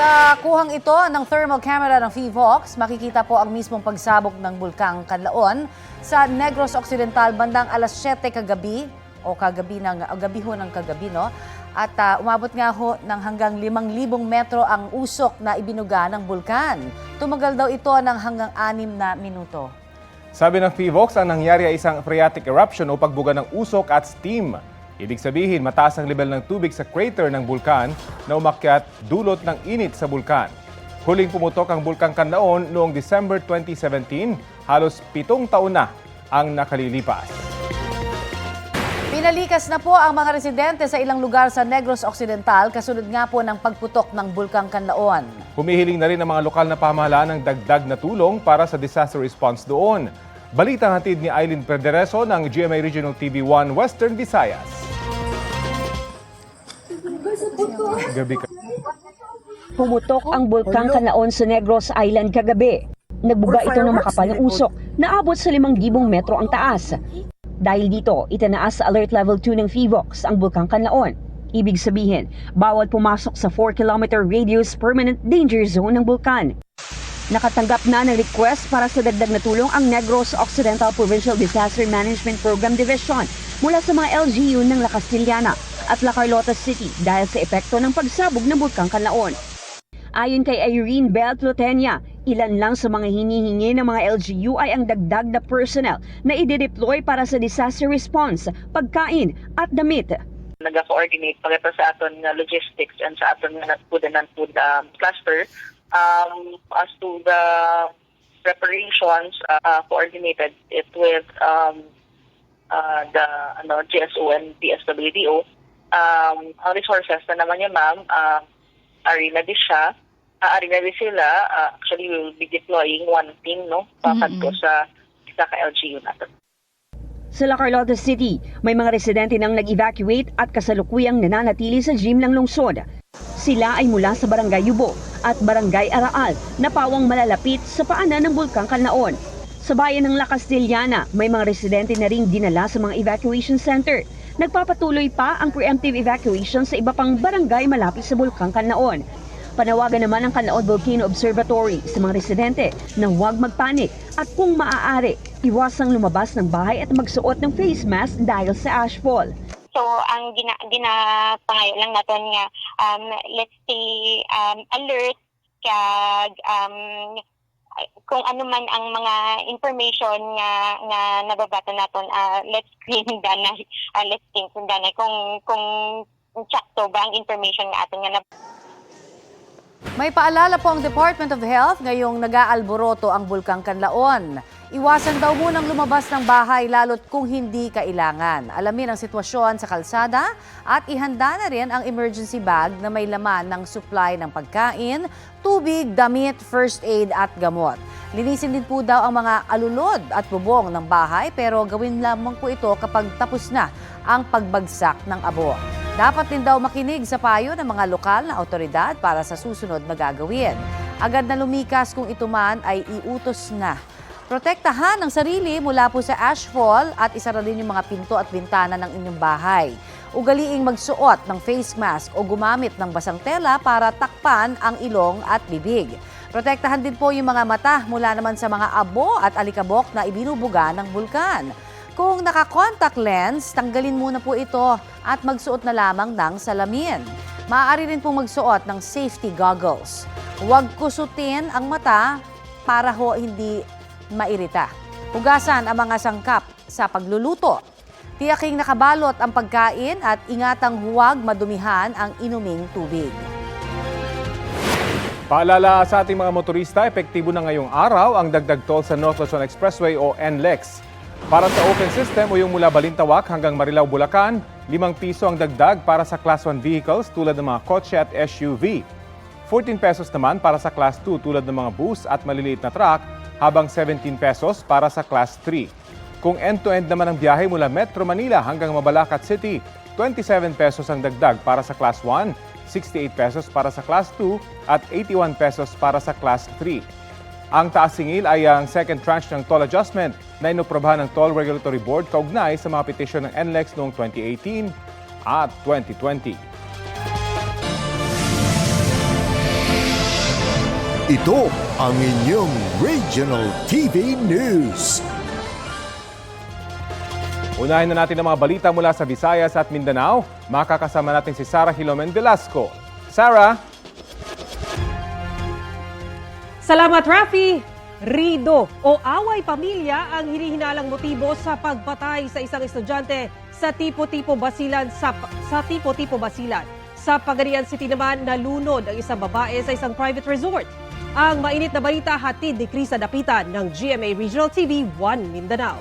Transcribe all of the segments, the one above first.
Sa kuhang ito ng thermal camera ng FIVOX, makikita po ang mismong pagsabog ng bulkang Kanlaon sa Negros Occidental bandang alas 7 kagabi o kagabi ng o gabi ho ng kagabi no. At ah, umabot nga ho ng hanggang 5,000 metro ang usok na ibinuga ng bulkan. Tumagal daw ito ng hanggang 6 na minuto. Sabi ng FIVOX, ang nangyari ay isang phreatic eruption o pagbuga ng usok at steam. Ibig sabihin, mataas ang level ng tubig sa crater ng bulkan na umakyat dulot ng init sa bulkan. Huling pumutok ang bulkang Kanlaon noong December 2017, halos pitong taon na ang nakalilipas. Pinalikas na po ang mga residente sa ilang lugar sa Negros Occidental kasunod nga po ng pagputok ng bulkang Kanlaon. Humihiling na rin ang mga lokal na pamahalaan ng dagdag na tulong para sa disaster response doon. Balita hatid ni Eileen Perdereso ng GMA Regional TV 1 Western Visayas. Gabi ka. Pumutok ang bulkang Kanaon sa Negros Island kagabi. Nagbuga ito ng makapal ng usok na abot sa 5,000 metro ang taas. Dahil dito, itinaas sa alert level 2 ng FIVOX ang bulkang Kanaon. Ibig sabihin, bawal pumasok sa 4-kilometer radius permanent danger zone ng bulkan. Nakatanggap na ng request para sa dagdag na tulong ang Negros Occidental Provincial Disaster Management Program Division mula sa mga LGU ng La Castillana at La Carlota City dahil sa epekto ng pagsabog ng bulkang Kanlaon. Ayon kay Irene Bell Plotenia, ilan lang sa mga hinihingi ng mga LGU ay ang dagdag na personnel na i-deploy para sa disaster response, pagkain at damit. nag-coordinate pagkita sa aton nga logistics and sa aton nga food and non-food um, cluster. Um, as to the preparations, uh, coordinated it with um, uh, the ano, GSO and DSWDO. Um, ang resources na naman niya, ma'am, uh, ari na di siya. Uh, ari na di sila. Uh, actually, we will be deploying one team, no? Pakat ko sa isa ka LGU natin. Sa La Carlota City, may mga residente nang nag-evacuate at kasalukuyang nananatili sa gym ng lungsod. Sila ay mula sa Barangay Yubo at Barangay Araal na pawang malalapit sa paanan ng Bulkang Kalnaon. Sa bayan ng La Castillana, may mga residente na ring dinala sa mga evacuation center. Nagpapatuloy pa ang preemptive evacuation sa iba pang barangay malapit sa Bulkang Kalnaon. Panawagan naman ng Kanlaon Volcano Observatory sa mga residente na huwag magpanik at kung maaari, iwasang lumabas ng bahay at magsuot ng face mask dahil sa ashfall. So ang gina ginapangayo lang naton nga um, let's stay um, alert kag um, kung ano man ang mga information nga nga nababata naton uh, let's screen danay uh, let's think danay kung kung sakto ba ang information nga aton nga nab- May paalala po ang Department of Health ngayong nag-aalboroto ang Bulkang Kanlaon. Iwasan daw munang lumabas ng bahay lalo't kung hindi kailangan. Alamin ang sitwasyon sa kalsada at ihanda na rin ang emergency bag na may laman ng supply ng pagkain, tubig, damit, first aid at gamot. Linisin din po daw ang mga alulod at bubong ng bahay pero gawin lamang po ito kapag tapos na ang pagbagsak ng abo. Dapat din daw makinig sa payo ng mga lokal na otoridad para sa susunod na gagawin. Agad na lumikas kung ito man ay iutos na. Protektahan ang sarili mula po sa ashfall at isara din yung mga pinto at bintana ng inyong bahay. Ugaliing magsuot ng face mask o gumamit ng basang tela para takpan ang ilong at bibig. Protektahan din po yung mga mata mula naman sa mga abo at alikabok na ibinubuga ng bulkan. Kung naka-contact lens, tanggalin muna po ito at magsuot na lamang ng salamin. Maaari rin pong magsuot ng safety goggles. Huwag kusutin ang mata para ho hindi mairita. Hugasan ang mga sangkap sa pagluluto. Tiyaking nakabalot ang pagkain at ingatang huwag madumihan ang inuming tubig. Paalala sa ating mga motorista, epektibo na ngayong araw ang dagdag toll sa North Luzon Expressway o NLEX. Para sa open system o yung mula Balintawak hanggang Marilao, Bulacan, 5 piso ang dagdag para sa Class 1 vehicles tulad ng mga kotse at SUV. 14 pesos naman para sa Class 2 tulad ng mga bus at maliliit na truck, habang 17 pesos para sa Class 3. Kung end-to-end naman ang biyahe mula Metro Manila hanggang Mabalacat City, 27 pesos ang dagdag para sa Class 1, 68 pesos para sa Class 2 at 81 pesos para sa Class 3. Ang taas singil ay ang second tranche ng toll adjustment na inoprobahan ng Toll Regulatory Board kaugnay sa mga petisyon ng NLEX noong 2018 at 2020. Ito ang inyong Regional TV News. Unahin na natin ang mga balita mula sa Visayas at Mindanao. Makakasama natin si Sarah Hilomen Velasco. Sarah? Salamat, Rafi! Rido o away pamilya ang hinihinalang motibo sa pagpatay sa isang estudyante sa tipo-tipo basilan sa, sa tipo-tipo basilan. Sa Pagarian City naman, nalunod ang isang babae sa isang private resort. Ang mainit na balita hatid ni Krisa Dapitan ng GMA Regional TV 1 Mindanao.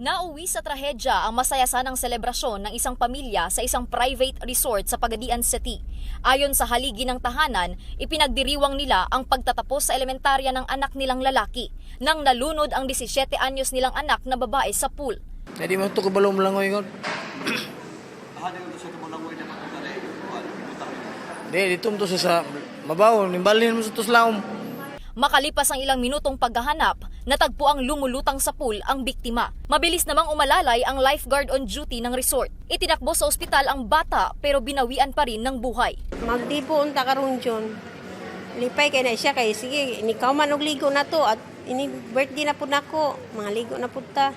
Nauwi sa trahedya ang masayasanang selebrasyon ng isang pamilya sa isang private resort sa Pagadian City. Ayon sa haligi ng tahanan, ipinagdiriwang nila ang pagtatapos sa elementarya ng anak nilang lalaki nang nalunod ang 17 anyos nilang anak na babae sa pool. Jadi mo to kabalo mo lang ngoy ngon. Di dito mo to sa sa mabaw, nimbalin mo sa tuslaom. Makalipas ang ilang minutong paghahanap, natagpo ang lumulutang sa pool ang biktima. Mabilis namang umalalay ang lifeguard on duty ng resort. Itinakbo sa ospital ang bata pero binawian pa rin ng buhay. Magdipo unta karon John. Lipay kay na siya kay sige ikaw man og ligo na to at ini birthday na pud nako. Mga ligo na pud ta.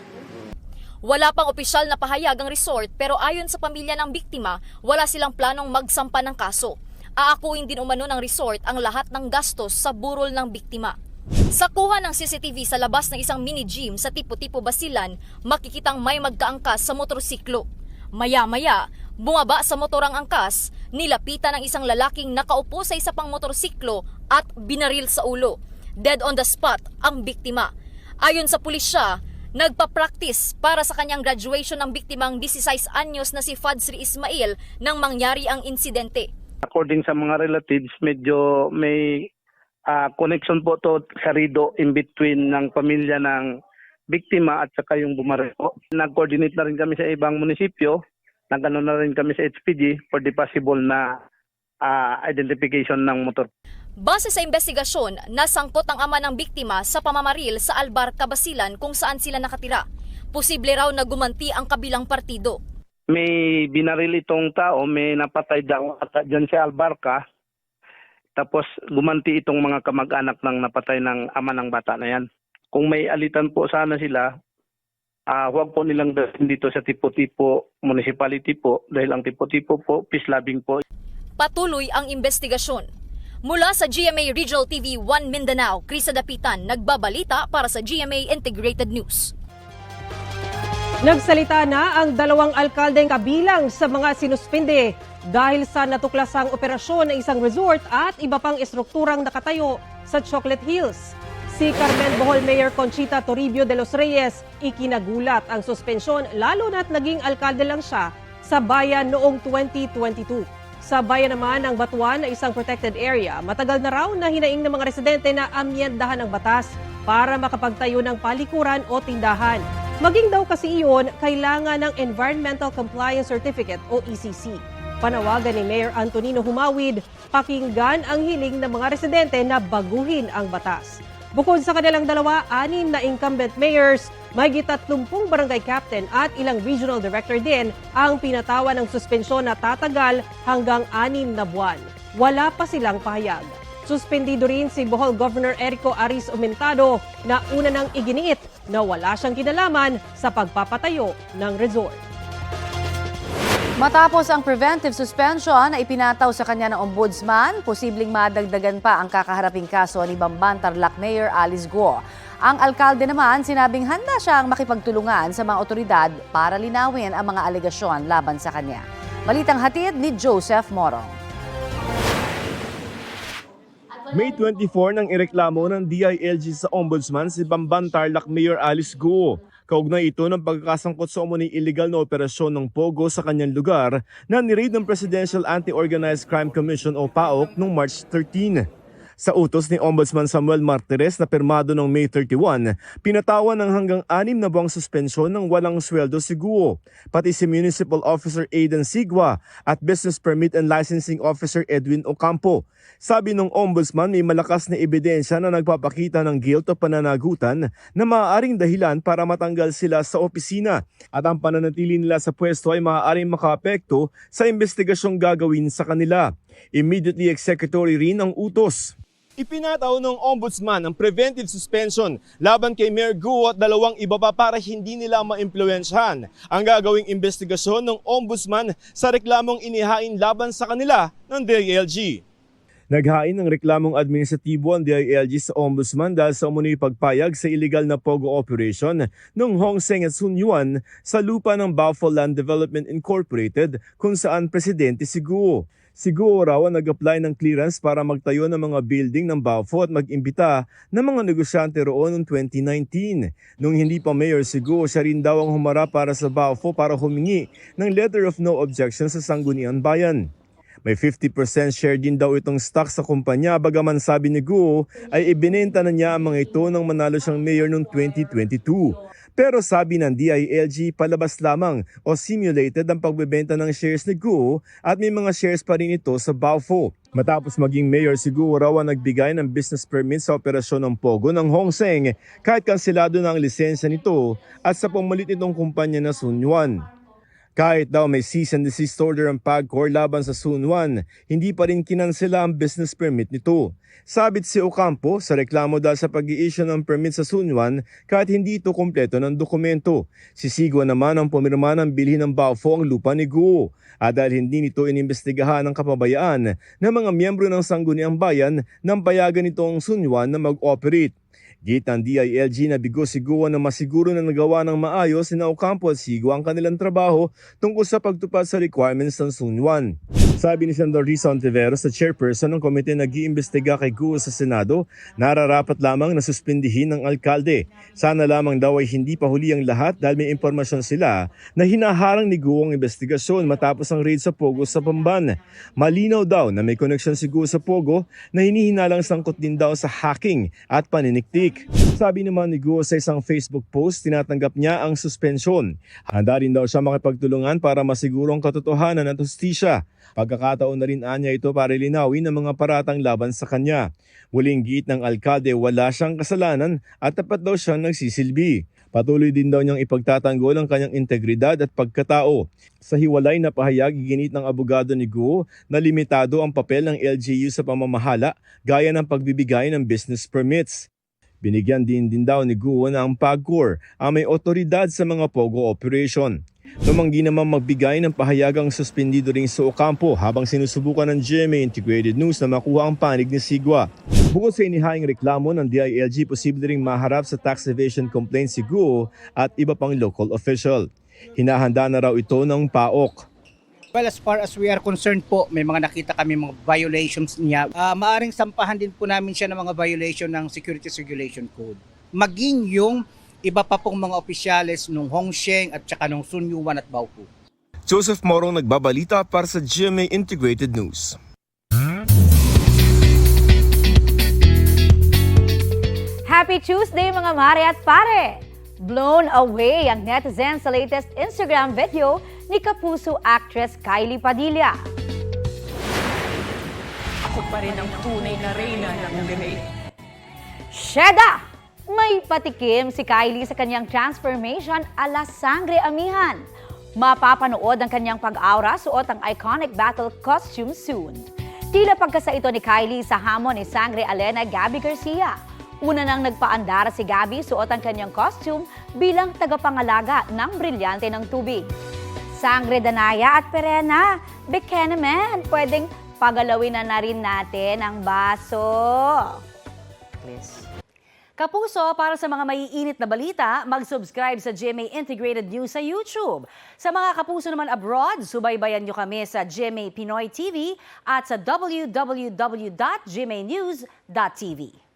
Wala pang opisyal na pahayag ang resort pero ayon sa pamilya ng biktima, wala silang planong magsampa ng kaso. Aakuin din umano ng resort ang lahat ng gastos sa burol ng biktima. Sa kuha ng CCTV sa labas ng isang mini gym sa tipo-tipo Basilan, makikitang may magkaangkas sa motorsiklo. Maya-maya, bumaba sa motor ang angkas, nilapitan ng isang lalaking nakaupo sa isa pang motorsiklo at binaril sa ulo. Dead on the spot ang biktima. Ayon sa pulisya, nagpa-practice para sa kanyang graduation ng biktimang 16 anyos na si Fadsri Ismail nang mangyari ang insidente. According sa mga relatives, medyo may ah, connection po to sa Rido in between ng pamilya ng biktima at saka yung bumaril po. Nag-coordinate na rin kami sa ibang munisipyo, nagano na rin kami sa HPG for the possible na ah, identification ng motor. Base sa investigasyon, nasangkot ang ama ng biktima sa pamamaril sa Albarca, Basilan kung saan sila nakatira. Posible raw na gumanti ang kabilang partido. May binaril itong tao, may napatay daw ata dyan sa Albarca. Tapos gumanti itong mga kamag-anak ng napatay ng ama ng bata na yan. Kung may alitan po sana sila, ah huwag po nilang dito sa tipo-tipo municipality po dahil ang tipo-tipo po, peace loving po. Patuloy ang investigasyon. Mula sa GMA Regional TV 1 Mindanao, Krisa Dapitan, nagbabalita para sa GMA Integrated News. Nagsalita na ang dalawang alkaldeng kabilang sa mga sinuspinde dahil sa natuklasang operasyon ng isang resort at iba pang estrukturang nakatayo sa Chocolate Hills. Si Carmen Bohol Mayor Conchita Toribio de los Reyes ikinagulat ang suspensyon lalo na't naging alkalde lang siya sa bayan noong 2022. Sa bayan naman ng Batuan na isang protected area, matagal na raw na hinaing ng mga residente na amyendahan ang batas para makapagtayo ng palikuran o tindahan. Maging daw kasi iyon, kailangan ng Environmental Compliance Certificate o ECC. Panawagan ni Mayor Antonino Humawid, pakinggan ang hiling ng mga residente na baguhin ang batas. Bukod sa kanilang dalawa, anim na incumbent mayors, may 30 barangay captain at ilang regional director din ang pinatawa ng suspensyon na tatagal hanggang anim na buwan. Wala pa silang pahayag. Suspendido rin si Bohol Governor Erico Aris Umentado na una nang iginiit na wala siyang kinalaman sa pagpapatayo ng resort. Matapos ang preventive suspension na ipinataw sa kanya ng ombudsman, posibleng madagdagan pa ang kakaharaping kaso ni Bamban Tarlac Mayor Alice Guo. Ang alkalde naman sinabing handa siyang makipagtulungan sa mga otoridad para linawin ang mga alegasyon laban sa kanya. Balitang hatid ni Joseph Morong. May 24 nang ireklamo ng DILG sa Ombudsman si Bamban Tarlac Mayor Alice Guo. Kaugnay ito ng pagkakasangkot sa umuning illegal na operasyon ng Pogo sa kanyang lugar na niraid ng Presidential Anti-Organized Crime Commission o PAOK noong March 13. Sa utos ni Ombudsman Samuel Martires na pirmado noong May 31, pinatawan ng hanggang anim na buwang suspensyon ng walang sweldo si Guo, pati si Municipal Officer Aidan Sigwa at Business Permit and Licensing Officer Edwin Ocampo. Sabi ng Ombudsman may malakas na ebidensya na nagpapakita ng guilt o pananagutan na maaaring dahilan para matanggal sila sa opisina at ang pananatili nila sa pwesto ay maaaring makaapekto sa investigasyong gagawin sa kanila. Immediately executory rin ang utos. Ipinataw ng ombudsman ang preventive suspension laban kay Mayor Guo at dalawang iba pa para hindi nila maimpluwensyahan ang gagawing investigasyon ng ombudsman sa reklamong inihain laban sa kanila ng DILG. Naghain ng reklamong administratibo ang DILG sa ombudsman dahil sa umunoy pagpayag sa illegal na POGO operation ng Hong Seng at Sun Yuan sa lupa ng Baofu Land Development Incorporated kung saan presidente si Guo. Si Guo raw ang nag-apply ng clearance para magtayo ng mga building ng Baofu at mag-imbita ng mga negosyante roon noong 2019. Nung hindi pa mayor si Guo, siya rin daw ang humarap para sa Baofu para humingi ng letter of no objection sa Sangguniang Bayan. May 50% share din daw itong stock sa kumpanya bagaman sabi ni Guo ay ibinenta na niya ang mga ito nang manalo siyang mayor noong 2022. Pero sabi ng DILG palabas lamang o simulated ang pagbebenta ng shares ni Guo at may mga shares pa rin ito sa Baofu. Matapos maging mayor si Guo raw ang nagbigay ng business permit sa operasyon ng Pogo ng Hong Seng kahit kansilado na ang lisensya nito at sa pamalit nitong kumpanya na Sun Yuan. Kahit daw may cease and desist order ang PAGCOR laban sa Sunwan, hindi pa rin kinansela ang business permit nito. Sabit si Ocampo sa reklamo dahil sa pag issue ng permit sa Sunwan kahit hindi ito kompleto ng dokumento. Si Sigwa naman ang pumirma ng bilhin ng Baofo ang lupa ni Guo. At dahil hindi nito inimbestigahan ng kapabayaan ng mga miyembro ng Sangguniang Bayan nang payagan nitong Sunwan na mag-operate. Git ng DILG na bigo si Guo na masiguro na nagawa ng maayos si Ocampo at Sigwa ang kanilang trabaho tungkol sa pagtupad sa requirements ng Sunwan. Sabi ni Senador Risa Ontiveros sa chairperson ng komite na nag-iimbestiga kay Guo sa Senado, nararapat lamang na suspindihin ng alkalde. Sana lamang daw ay hindi pa huli ang lahat dahil may impormasyon sila na hinaharang ni Guo ang investigasyon matapos ang raid sa Pogo sa Pamban. Malinaw daw na may koneksyon si Guo sa Pogo na hinihinalang sangkot din daw sa hacking at paniniktik. Sabi naman ni Guo sa isang Facebook post, tinatanggap niya ang suspensyon. Handa rin daw siya makipagtulungan para masigurong katotohanan at hustisya. Pagkakataon na rin anya ito para linawin ang mga paratang laban sa kanya. Muling giit ng alkalde wala siyang kasalanan at tapat daw siyang nagsisilbi. Patuloy din daw niyang ipagtatanggol ang kanyang integridad at pagkatao. Sa hiwalay na pahayag, iginit ng abogado ni Guo na limitado ang papel ng LGU sa pamamahala gaya ng pagbibigay ng business permits. Binigyan din din daw ni Guo ang PAGCOR ang may otoridad sa mga POGO operation. Tumanggi naman magbigay ng pahayagang suspendido rin sa Ocampo habang sinusubukan ng GMA Integrated News na makuha ang panig ni Sigwa. Bukod sa inihaing reklamo ng DILG, posible ring maharap sa tax evasion complaint si Guo at iba pang local official. Hinahanda na raw ito ng PAOK. Well, as far as we are concerned po, may mga nakita kami mga violations niya. Ah, maaring sampahan din po namin siya ng mga violation ng Securities Regulation Code. Maging yung iba pa pong mga opisyales nung Hongsheng at saka nung Sun Yuan at Baofu. Joseph Morong nagbabalita para sa GMA Integrated News. Happy Tuesday mga mare at pare! Blown away ang netizens sa latest Instagram video ni Kapuso actress Kylie Padilla. Ako pa rin ang tunay na reyna ng gabi. Sheda! May patikim si Kylie sa kanyang transformation ala Sangre Amihan. Mapapanood ang kanyang pag-aura suot ang iconic battle costume soon. Tila pagkasa ito ni Kylie sa hamon ni Sangre Alena Gabby Garcia. Una nang nagpaandara si Gabby suot ang kanyang costume bilang tagapangalaga ng brilyante ng tubig. Sangre Danaya at Perena, beke naman, pwedeng pagalawin na na rin natin ang baso. Please. Kapuso, para sa mga maiinit na balita, mag-subscribe sa GMA Integrated News sa YouTube. Sa mga kapuso naman abroad, subaybayan nyo kami sa GMA Pinoy TV at sa www.gmanews.tv.